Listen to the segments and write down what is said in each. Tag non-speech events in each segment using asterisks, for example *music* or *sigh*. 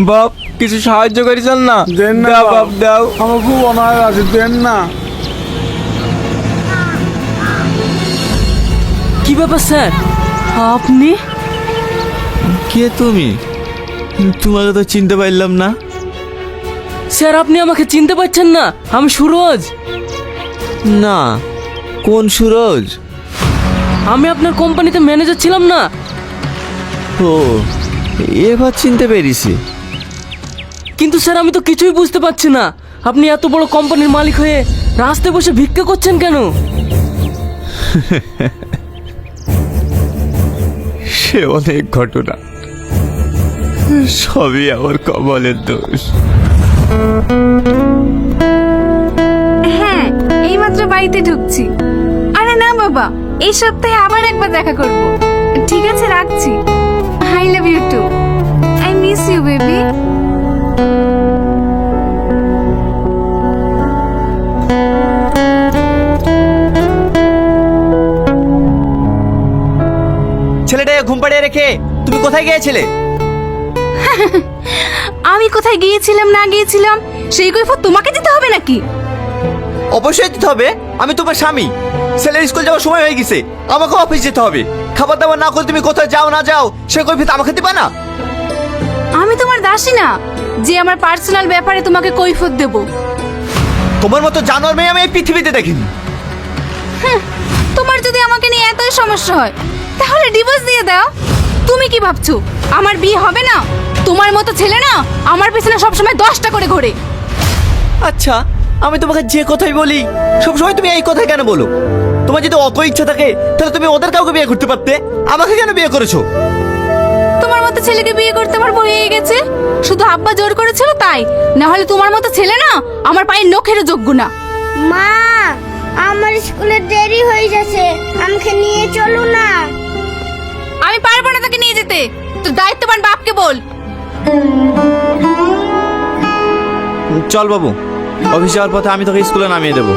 বাপ কিছু সাহায্য করি চল না? দেন না দাও। বাপ। দাও। আমার খুব অনাহার আছে দেন না। কি ব্যাপার স্যার? আপনি? কে তুমি? তোমাকে তো চিনতে পারলাম না। স্যার আপনি আমাকে চিনতে পারছেন না। আমি সুরজ। না কোন সুরজ? আমি আপনার কোম্পানিতে ম্যানেজার ছিলাম না। ও এবার চিনতে পেরেছি। কিন্তু স্যার আমি তো কিছুই বুঝতে পারছি না। আপনি এত বড় কোম্পানির মালিক হয়ে রাস্তায় বসে ভিক্ষা করছেন কেন? *laughs* সে অনেক ঘটনা। সবই আমার কমলের দোষ। হ্যাঁ এইমাত্র বাড়িতে ঢুকছি। আরে না বাবা এই সপ্তাহে আবার একবার দেখা করব। ঠিক আছে রাখছি। I love you too I miss you baby ঘুম পাড়িয়ে রেখে তুমি কোথায় গিয়েছিলে? *laughs* আমি কোথায় গিয়েছিলাম না গিয়েছিলাম সেই কৈফত তোমাকে দিতে হবে নাকি? অবশ্যই দিতে হবে। আমি তোমার স্বামী। ছেলের স্কুল যাওয়ার সময় হয়ে গেছে। আমাকে অফিস যেতে হবে। খাবার দাবার না করে তুমি কোথায় যাও না যাও সে কৈফিত আমাকে দিবা না? আমি তোমার দাসী না যে আমার পার্সোনাল ব্যাপারে তোমাকে কৈফত দেব। তোমার মতো জানোয়ার মেয়ে আমি এই পৃথিবীতে দেখিনি। তোমার যদি আমাকে নিয়ে এতই সমস্যা হয় তাহলে ডিভোর্স দিয়ে দাও। তুমি কি ভাবছ? আমার বিয়ে হবে না? তোমার মতো ছেলে না? আমার পেছনে সবসময় দশটা করে ঘোরে। আচ্ছা আমি তোমাকে যে কথাই বলি সবসময় তুমি এই কথা কেন বলো? তোমার যদি অত ইচ্ছা থাকে তাহলে তুমি ওদের কাউকে বিয়ে করতে পারতে। আমাকে কেন বিয়ে করেছ? তোমার মতো ছেলেকে বিয়ে করতে আমার বই হয়ে গেছে। শুধু আব্বা জোর করেছিল তাই। না হলে তোমার মতো ছেলে না আমার পায়ের নখেরও যোগ্য না। মা আমার স্কুলে দেরি হয়ে যাচ্ছে আমাকে নিয়ে চলো না। আমি পারব না তাকে নিয়ে যেতে। তোর দায়িত্ববান বাপকে বল। চল বাবু, অফিস যাওয়ার পথে আমি তোকে স্কুলে নামিয়ে দেবো।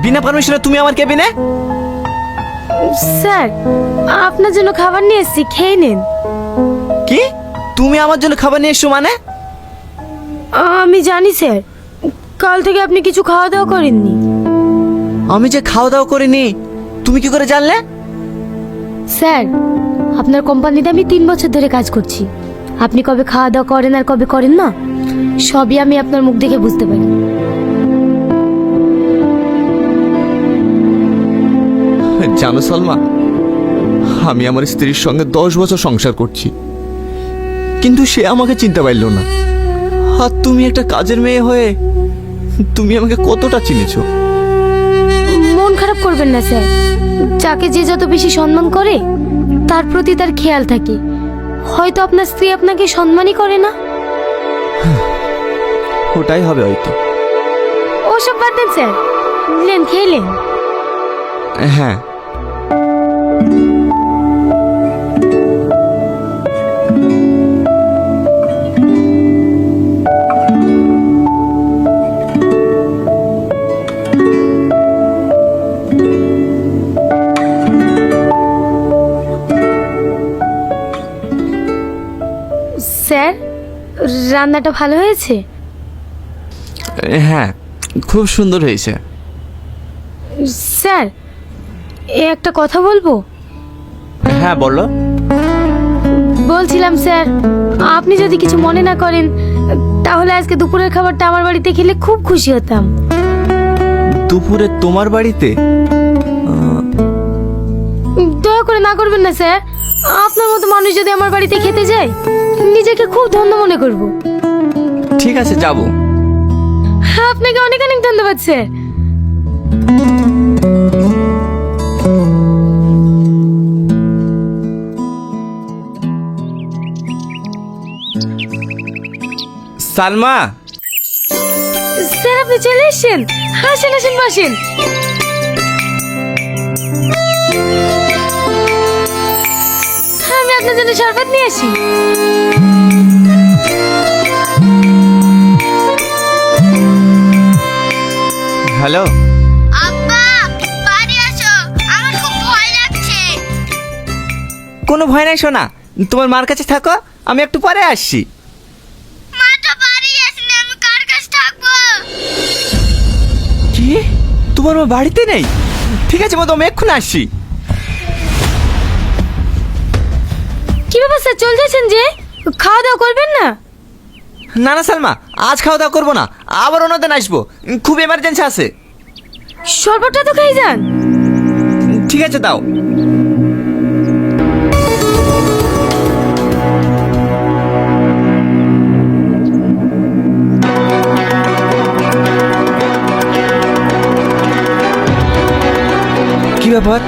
বিনা পারমিশনে তুমি আমার কেবিনে স্যার আপনার জন্য খাবার নিয়ে এসেছি খেয়ে নিন। কি? তুমি আমার জন্য খাবার নিয়ে এসছো মানে? আমি জানি স্যার। কাল থেকে আপনি কিছু খাওয়া দাওয়া করেননি। আমি যে খাওয়া দাওয়া করিনি তুমি কি করে জানলে? স্যার আপনার কোম্পানিতে আমি তিন বছর ধরে কাজ করছি। আপনি কবে খাওয়া দাওয়া করেন আর কবে করেন না সবই আমি আপনার মুখ দেখে বুঝতে পারি। জানো সালমা? আমি আমার স্ত্রীর সঙ্গে দশ বছর সংসার করছি। কিন্তু সে আমাকে চিনতে পারল না। আর তুমি একটা কাজের মেয়ে হয়ে তুমি আমাকে কতটা চিনেছ? মন খারাপ করবেন না স্যার। যাকে যে যত বেশি সম্মান করে তার প্রতি তার খেয়াল থাকে। হয়তো আপনার স্ত্রী আপনাকে সম্মানই করে না। ওটাই হবে হয়তো। ওসব বাদ দেন স্যার। লেন খেলেন হ্যাঁ রান্নাটা ভালো হয়েছে? হ্যাঁ খুব সুন্দর হয়েছে। স্যার এ একটা কথা বলব? হ্যাঁ বলো। বলছিলাম স্যার আপনি যদি কিছু মনে না করেন তাহলে আজকে দুপুরের খাবারটা আমার বাড়িতে খেলে খুব খুশি হতাম। দুপুরে তোমার বাড়িতে? দয়া করে না করবেন না স্যার। আপনার মতো মানুষ যদি আমার বাড়িতে খেতে যায় নিজেকে খুব ধন্য মনে করব। ঠিক আছে যাব। আপনাকে অনেক অনেক ধন্যবাদ স্যার। সালমা। স্যার আপনি চলে এসেছেন? আসেন আসেন বসেন। আমি আপনার জন্য শরবত নিয়ে আসি। হ্যালো? আব্বা বাড়ি আসো। আমার খুব ভয় লাগছে। কোনো ভয় নাই শোনা তোমার মার কাছে থাকো আমি একটু পরে আসছি। মা তো বাড়ি আসেনি আমি কার কাছে থাকব? কি? তোমার মা বাড়িতে নেই? ঠিক আছে মা তুমি এক্ষুনি আসছি। কি ব্যাপার স্যার চলে যাচ্ছেন যে? খাওয়া দাওয়া করবেন না? না না সালমা আজ খাওয়া দাওয়া করব না। আবার ওনাদের আসব। খুব এমার্জেন্সি আছে। শরবতটা তো খেয়ে যান। ঠিক আছে দাও। কি ব্যাপার?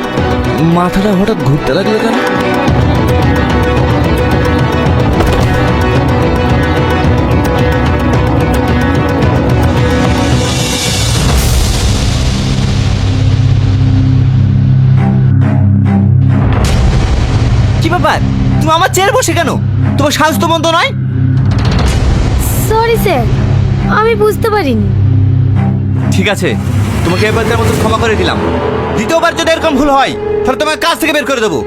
মাথাটা হঠাৎ ঘুরতে লাগল কেন? আমার চেয়ার বসে কেন? তোমার স্বাস্থ্য মন্দ নয়? সরি স্যার আমি বুঝতে পারিনি। ঠিক আছে তোমাকে এবারকার মতো ক্ষমা করে দিলাম। দ্বিতীয়বার যদি এরকম ভুল হয় তাহলে তোমাকে কাজ থেকে বের করে দেবো।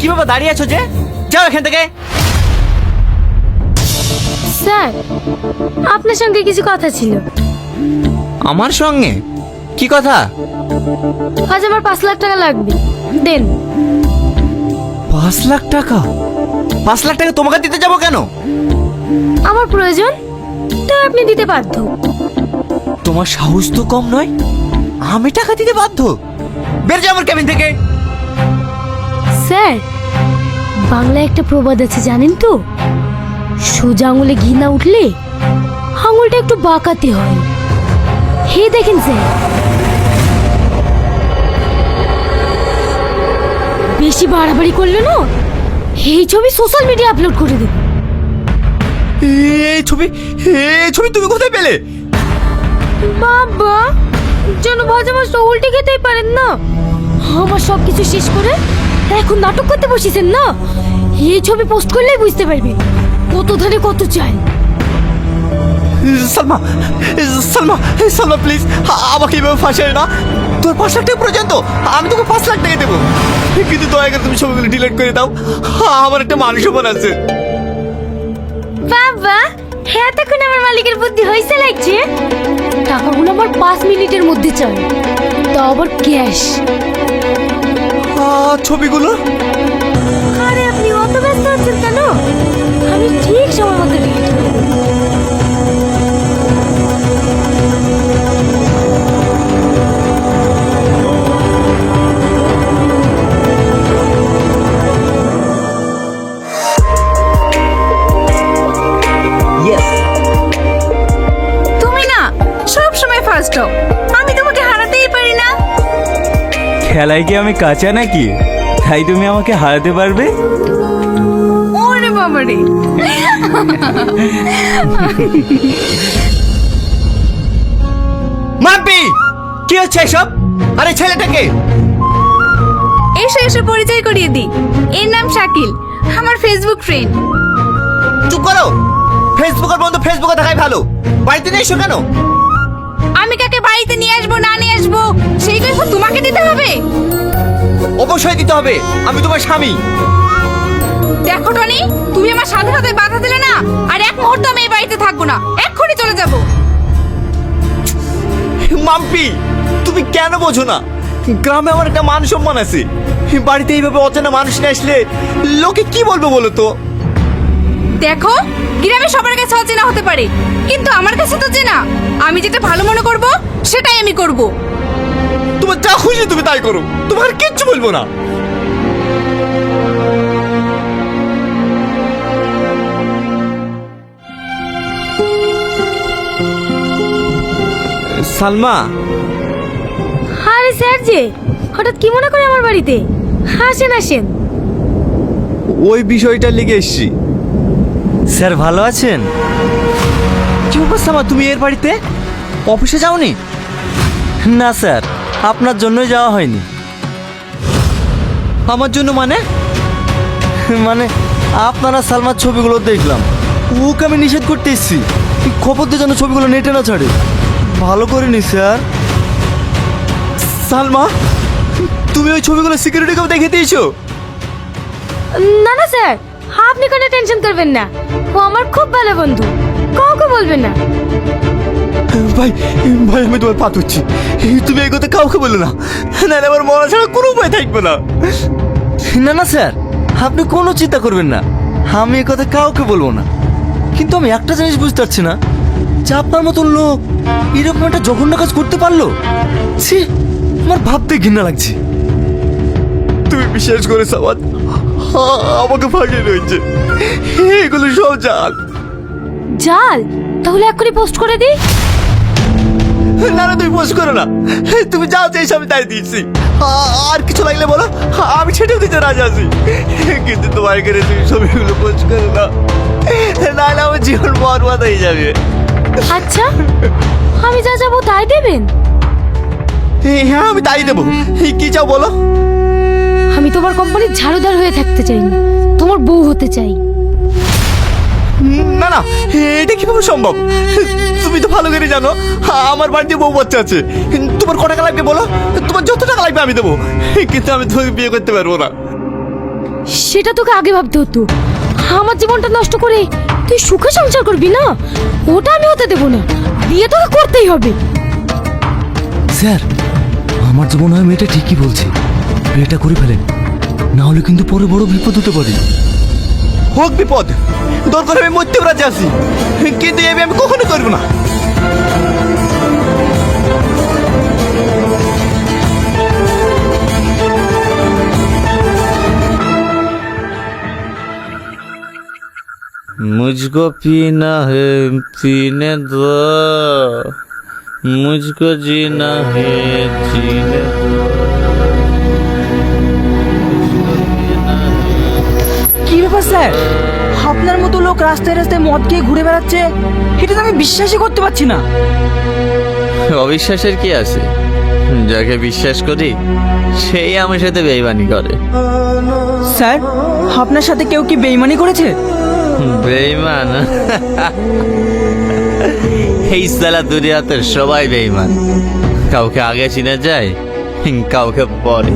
কি বাবা দাঁড়িয়ে আছো যে? যাও এখান থেকে। স্যার আপনার সঙ্গে কিছু কথা ছিল। আমার সঙ্গে? কি কথা? আজ আমার পাঁচ লাখ টাকা লাগবে। দেন। পাঁচ লাখ টাকা? পাঁচ লাখ টাকা তোমাকে দিতে যাব কেন? আমার প্রয়োজন তো আপনি দিতে বাধ্য। তোমার সাহস তো কম নয় আমি টাকা দিতে বাধ্য। বের যাও আমার কেবিন থেকে। স্যার বাংলায় একটা প্রবাদ আছে জানেন তো? সোজা আঙুলে ঘি না উঠলে আঙুলটা একটু বাঁকাতে হয়। হে দেখেন স্যার বেশি বাড়াবাড়ি করলে না এই ছবি সোশ্যাল মিডিয়া আপলোড করে দেব। এই ছবি এই ছবি তুমি কোথায় পেলে? বাবা যেন ভাজা মাছটা উল্টে খেতেই পারেন না। আমার সব কিছু শেষ করে এখন নাটক করতে বসেছেন না? এই ছবি পোস্ট করলেই বুঝতে পারবে কত ধারে কত চাই সালমা সালমা সালমা প্লিজ আমাকে এভাবে ফাঁসায় না। তোর পাঁচ লাখ টাকা পর্যন্ত আমি তোকে পাঁচ লাখ টাকা দেবো। কিন্তু দয়া করে তুমি ছবিগুলো ডিলিট করে দাও। আমার একটা মানুষ মন আছে। বাবা হ্যাঁ তখন আমার মালিকের বুদ্ধি হয়েছে লাগছে? টাকাগুলো আমার পাঁচ মিনিটের মধ্যে চাই। তা আবার ক্যাশ ছবিগুলো? আমি সময় সব ফার্স্ট হও। আমি তোমাকে হারাতেই পারি না। খেলায় কি আমি কাঁচা নাকি? তাই তুমি আমাকে হারাতে পারবে? বাবারে *laughs* মাপি কি হচ্ছে এসব? আরে ছেলেটাকে? এসো এসো পরিচয় করিয়ে দিই। এর নাম শাকিল আমার ফেসবুক ফ্রেন্ড চুপ করো। ফেসবুকের বন্ধু ফেসবুকে দেখাই ভালো। বাড়িতে নিয়ে এসো কেন? আমি কাকে বাড়িতে নিয়ে আসব না নিয়ে আসব সেই কৈফত তোমাকে দিতে হবে? অবশ্যই দিতে হবে। আমি তোমার স্বামী। দেখো টনি তুমি আমার স্বাধীনতায় বাধা দিলে না আর এক মুহূর্ত আমি এই বাড়িতে থাকব না। এক্ষুনি চলে যাব। মাম্পি তুমি কেন বোঝো না? গ্রামে আমার একটা মান সম্মান আছে। বাড়িতে এইভাবে অচেনা মানুষ নিয়ে আসলে লোকে কি বলব বলো তো? দেখো গ্রামে সবার কাছে অচেনা হতে পারে কিন্তু আমার কাছে তো চেনা। আমি যেটা ভালো মনে করব সেটাই আমি করব। তুমি তোমার যা খুশি তুমি তাই করো। তোমার কিচ্ছু বলব না। সালমা। আরে স্যার যে হঠাৎ কি মনে করে আমার বাড়িতে? আসেন আসেন। ওই বিষয়টা লিখে এসছি। স্যার ভালো আছেন? কি অবস্থা মা তুমি এর বাড়িতে? অফিসে যাওনি? না স্যার আপনার জন্যই যাওয়া হয়নি। আমার জন্য মানে? মানে আপনারা সালমার ছবিগুলো দেখলাম। ওকে আমি নিষেধ করতে এসেছি। খবর দিয়ে যেন ছবিগুলো নেটে না ছাড়ে। ভালো করিনি স্যার। সালমা তুমি ওই ছবিগুলো সিকিউরিটি কেউ দেখে দিয়েছ? না না স্যার। আপনি কোনো টেনশন করবেন না। ও আমার খুব ভালো বন্ধু। কাউকে বলবেন না। ভাই ভাই আমি তোমার পা তুচ্ছি তুমি এই কথা কাউকে বলো না। নাহলে আমার মরা ছাড়া কোনো উপায় থাকবে না। না না স্যার। আপনি কোনো চিন্তা করবেন না। আমি এ কথা কাউকে বলব না। কিন্তু আমি একটা জিনিস বুঝতে পারছি না। যে আপনার মতন লোক এরকম একটা জঘন্য কাজ করতে পারল? ছি আমার ভাবতে ঘৃণা লাগছে। তুমি বিশ্বাস করে সাবাদ আমাকে ফাঁকিয়ে রয়েছে এগুলো সব জাল। জাল? তাহলে এক্ষুনি পোস্ট করে দিই। না না তুমি পোষ করো না। তুমি যা চাইছো আমি তাই দিয়েছি। আর কিছু লাগলে বলো। আমি সেটাও দিতে রাজি আছি। কিন্তু তোমার এখানে তুমি ছবিগুলো পোস্ট করো না। নাহলে আমার জীবন বরবাদ হয়ে যাবে। আচ্ছা আমি যা যাব তাই দেবেন? হ্যাঁ আমি তাই দেবো। কি চাও বলো? আমি তোমার কোম্পানির ঝাড়ুদার হয়ে থাকতে চাই না তোমার বউ হতে চাই। না না এটা কীভাবে সম্ভব? তুমি তো ভালো করে জানো আমার বাড়িতে বউ বাচ্চা আছে। তোমার কত টাকা লাগবে বলো? তোমার যত টাকা লাগবে আমি দেবো। কিন্তু আমি তোমাকে বিয়ে করতে পারব না। সেটা তোকে আগে ভাবতে হতো। আমার জীবনটা নষ্ট করে তুই সুখে সংসার করবি না? ওটা আমি হতে দেবো না। বিয়ে তোকে করতেই হবে। স্যার আমার তো মনে হয় মেয়েটা ঠিকই বলছে। বিয়েটা করে ফেলেন। না হলে কিন্তু পরে বড় বিপদ হতে পারে। হোক বিপদ। দরকার আমি মরতেও রাজি আছি কিন্তু আমি কখনো করব না। मुझको पीना है पीने दो मुझको जीना है जीने दो কি ব্যাপার স্যার আপনার মতো লোক রাস্তায় রাস্তায় মদ খেয়ে ঘুরে বেড়াচ্ছে এটা তো আমি বিশ্বাসই করতে পারছি না অবিশ্বাসের কি আছে যাকে বিশ্বাস করি সেই আমার সাথে বেইমানি করে। স্যার আপনার সাথে কেউ কি বেইমানি করেছে? বেইমান? এই সালা দুনিয়াতে সবাই বেইমান। কাউকে আগে চিনে যায় কাউকে পরে।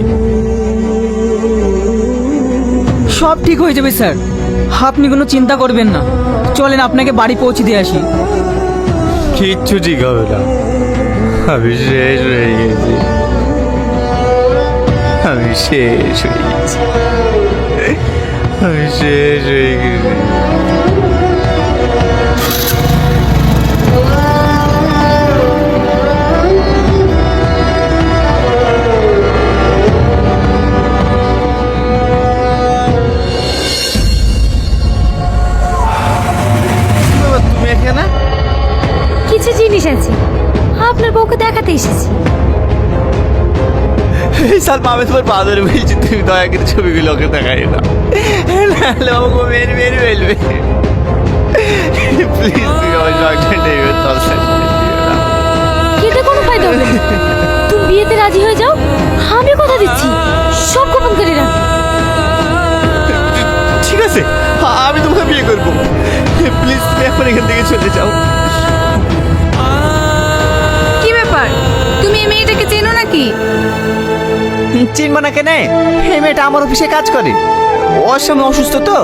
সব ঠিক হয়ে যাবে স্যার। আপনি কোনো চিন্তা করবেন না। চলেন আপনাকে বাড়ি পৌঁছে দিয়ে আসি। কিচ্ছু ঠিক হবে না। আমি শেষ হয়ে গেছি। আমি শেষ হয়ে গেছি। আমি শেষ হয়ে গেছি। সাল আমি তোমার পা ধরে বলছি তুমি দয়া করে ছবিগুলো ওকে দেখাই না নাহলে আমাকে মেরে মেরে ফেলবে। প্লিজ তুমি আমার জয়টা নেবে তার কোনো ফায়দা হবে তুমি বিয়েতে রাজি হয়ে যাও আমি কথা দিচ্ছি। সব গোপন করে রাখ। ঠিক আছে আমি তোমাকে বিয়ে করব। প্লিজ তুমি এখন এখান থেকে চলে যাও। চিনবো না কেন? এই মেয়েটা আমার অফিসে কাজ করে। ওর সময় অসুস্থ তো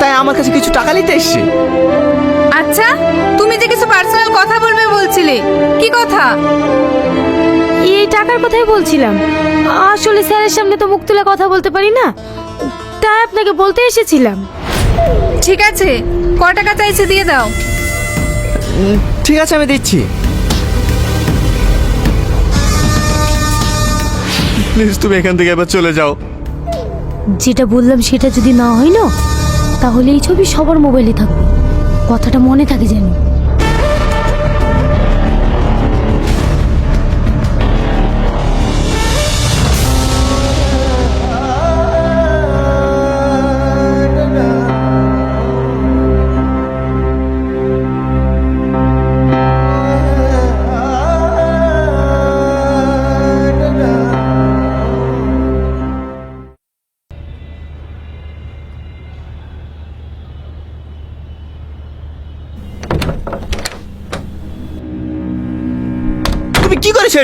তাই আমার কাছে কিছু টাকা নিতে এসছে। আচ্ছা তুমি যে কিছু পার্সোনাল কথা বলবে বলছিলে কি কথা? এই টাকার কথাই বলছিলাম। আসলে স্যারের সামনে তো মুখ তুলে কথা বলতে পারি না তাই আপনাকে বলতে এসেছিলাম। ঠিক আছে ক টাকা চাইছে দিয়ে দাও। ঠিক আছে আমি দিচ্ছি। প্লিজ তুমি এখান থেকে এবার চলে যাও। যেটা বললাম সেটা যদি না হয় না তাহলে এই ছবি সবার মোবাইলে থাকবে। কথাটা মনে থাকে যেন।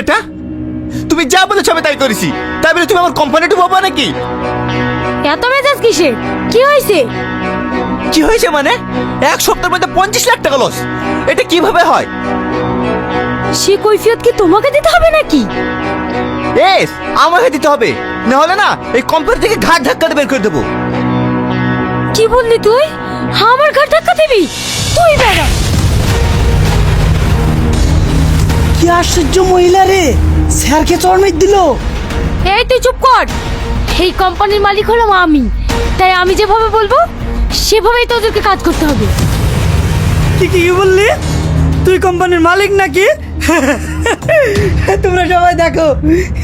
এটা? তুমি যা বলেছ আমি তাই করেছি। তাই বলে তুমি আমার নাকি? এত মেজাজ কিসে কি হয়েছে? কি হয়েছে মানে? এক সপ্তাহের মধ্যে পঞ্চাশ লাখ টাকা লস এটা কীভাবে হয়? সে কৈফিয়ত কি তোমাকে দিতে হবে নাকি? এস আমাকে দিতে হবে। না হলে না এই কোম্পানি থেকে ঘাট ধাক্কা দিয়ে বের করে দেবো। কি বললি তুই? আমার ঘাট ধাক্কা দিবি? তুই বেড়া। কি আশ্চর্য মহিলা রে? স্যারকে চড়মেট দিল। এই তুই চুপ কর। এই কোম্পানির মালিক হলাম আমি। তাই আমি যেভাবে বলব সেভাবেই তোদেরকে কাজ করতে হবে। কি কি কি বললি? তুই কোম্পানির মালিক নাকি? তোমরা সবাই দেখো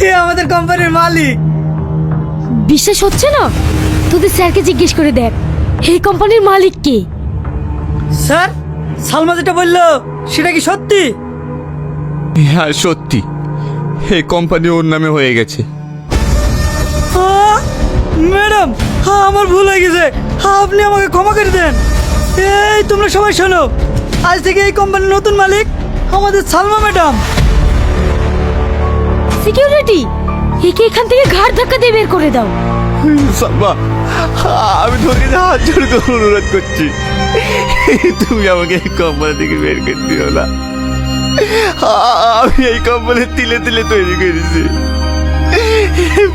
এ আমাদের কোম্পানির মালিক। বিশ্বাস হচ্ছে না? তোদের স্যারকে জিজ্ঞেস করে দেখ এই কোম্পানির মালিক কে? স্যার সালমা যেটা বলল সেটা কি সত্যি? হ্যাঁ সত্যি। এই কোম্পানি ওর নামে হয়ে গেছে। ম্যাডাম হ্যাঁ আমার ভুল হয়ে গেছে। হ্যাঁ, আপনি আমাকে ক্ষমা করে দেন। এই তোমরা সবাই শোনো। আজ থেকে এই কোম্পানির নতুন মালিক আমাদের সালমা ম্যাডাম। সিকিউরিটি একে এখান থেকে ঘাট ধাক্কা দিয়ে বের করে দাও। সালমা আমি তোর কাছে হাত জোড় করে অনুরোধ করছি তুমি আমাকে এই কোম্পানি থেকে বের করে দিও না। আমি এই কোম্পানি তিলে তিলে তৈরি করেছি।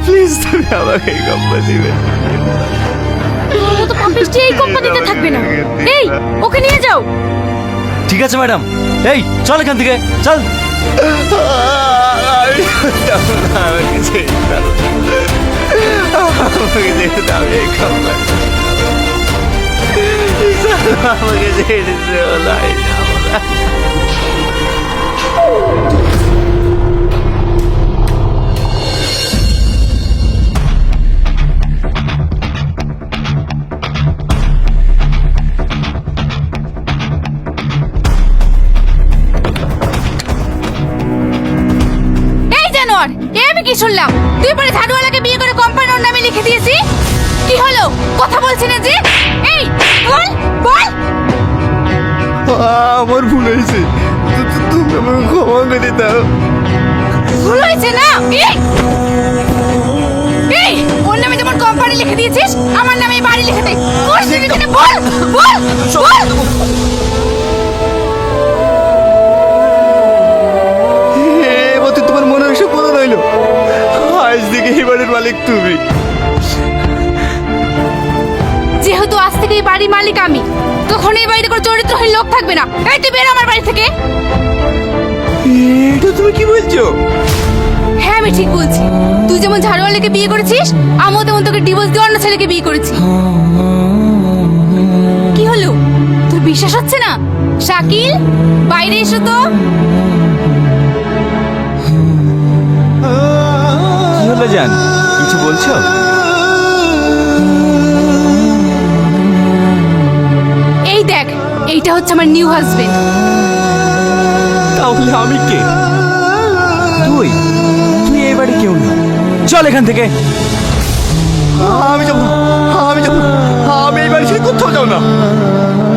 প্লিজ তুমি আমাকে এই কোম্পানি এই কোম্পানিতে থাকবে না। এই ওকে নিয়ে যাও। ঠিক আছে ম্যাডাম এই চল এখান থেকে চল। আমাকে এ আমি কি শুনলাম? তুই পরে ঝাড়ুওয়ালাকে বিয়ে করে কোম্পানির নামে লিখে দিয়েছি? কি হলো? কথা বলছি না যে? এই, বল বল। আমার ভুল হয়েছে। তুমি আমাকে ক্ষমা করে দাও হয়েছে না এই এই ওর নামে যেমন কোম্পানি লিখে দিয়েছিস আমার নামে বাড়ি লিখে দে এখানে বল বল বল এবার তোমার মনে এসে পূরণ হইল আজ থেকে এই বাড়ির তুমি যেহেতু আজ থেকে বাড়ির মালিক আমি এই বাড়িতে কোনো চরিত্রহীন লোক থাকবে না। এই তুই বের আমার বাড়ি থেকে। এটা তুমি কি বলছো? হ্যাঁ আমি ঠিক বলছি। তুই যেমন ঝাড়ুয়ালাকে বিয়ে করেছিস আমিও তেমন তোকে ডিভোর্স দিয়ে অন্য ছেলেকে বিয়ে করেছি। কি হলো? তোর বিশ্বাস হচ্ছে না? শাকিল বাইরে এসো তো। কি হলো জান? কিছু বলছো? এইটা হচ্ছে আমার নিউ হাজবেন্ড তাহলে আমি কে? তুই? তুই এই বাড়ি কেউ না। চল এখান থেকে। আমি যাব আমি যাব আমি এই বাড়ি ছেড়ে কোথাও যাও না।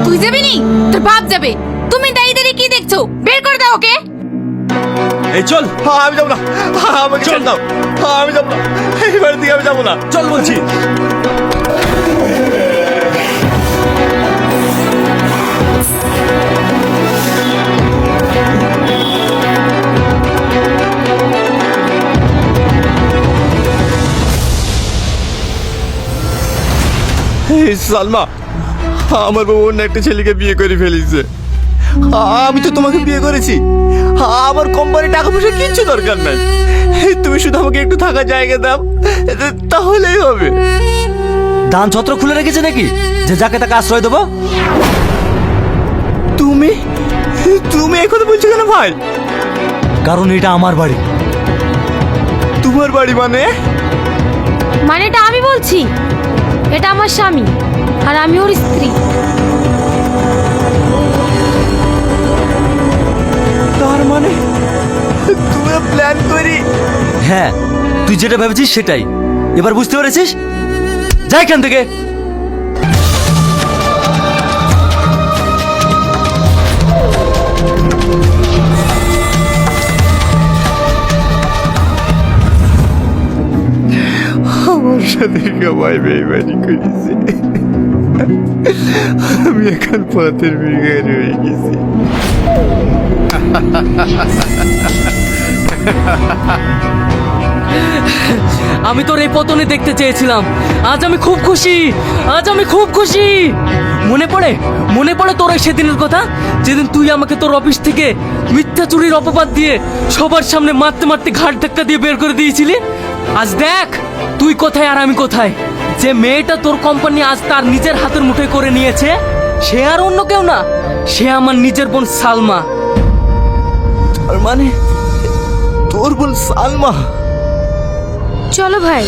তুই যাবি নি? তোর বাপ যাবে। তুমি দাঁড়িয়ে দাঁড়িয়ে কি দেখছ? বের করে দাও ওকে। এই চল। আমি যাব না। আমাকে ছেড়ে দাও আমি যাব না। এই বাড়ি থেকে আমি যাব না। চল বলছি। সালমা আমার বউ অন্য একটা ছেলেকে বিয়ে করে ফেলিছে। আমি তো তোমাকে বিয়ে করেছি। আমার কোম্পানি টাকা পয়সা কিচ্ছু দরকার নাই। তুমি শুধু আমাকে একটু থাকার জায়গা দাও তাহলেই হবে। দান ছত্র খুলে রেখেছে নাকি? যে যাকে তাকে আশ্রয় দেবো। তুমি? তুমি এই কথা বলছো কেন ভাই? কারণ এটা আমার বাড়ি। তোমার বাড়ি মানে? মানে এটা আমি বলছি। এটা আমার স্বামী আর আমি ওর স্ত্রী। তার মানে তুই প্ল্যান করি। হ্যাঁ তুই যেটা ভেবেছিস সেটাই। এবার বুঝতে পেরেছিস? যাই এখান থেকে। সাথে সবাই বেইমানি করেছে আমি এখন পথের বিঘায় রয়ে গেছি আমি তোর এই পতনে দেখতে চেয়েছিলাম। আজ আমি খুব খুশি। আজ আমি খুব খুশি। মনে পড়ে? মনে পড়ে তোর সেদিনের কথা? যেদিন তুই আমাকে তোর অফিস থেকে মিথ্যা চুরির অপবাদ দিয়ে সবার সামনে মারতে মারতে ঘাট ধাক্কা দিয়ে বের করে দিয়েছিলি? আজ দেখ। তুই কোথায় আর আমি কোথায়? যে মেয়েটা তোর কোম্পানি আজ তার নিজের হাতের মুঠে করে নিয়েছে সে আর অন্য কেউ না সে আমার নিজের বোন সালমা। তার মানে তোর বোন সালমা? চলো ভাই।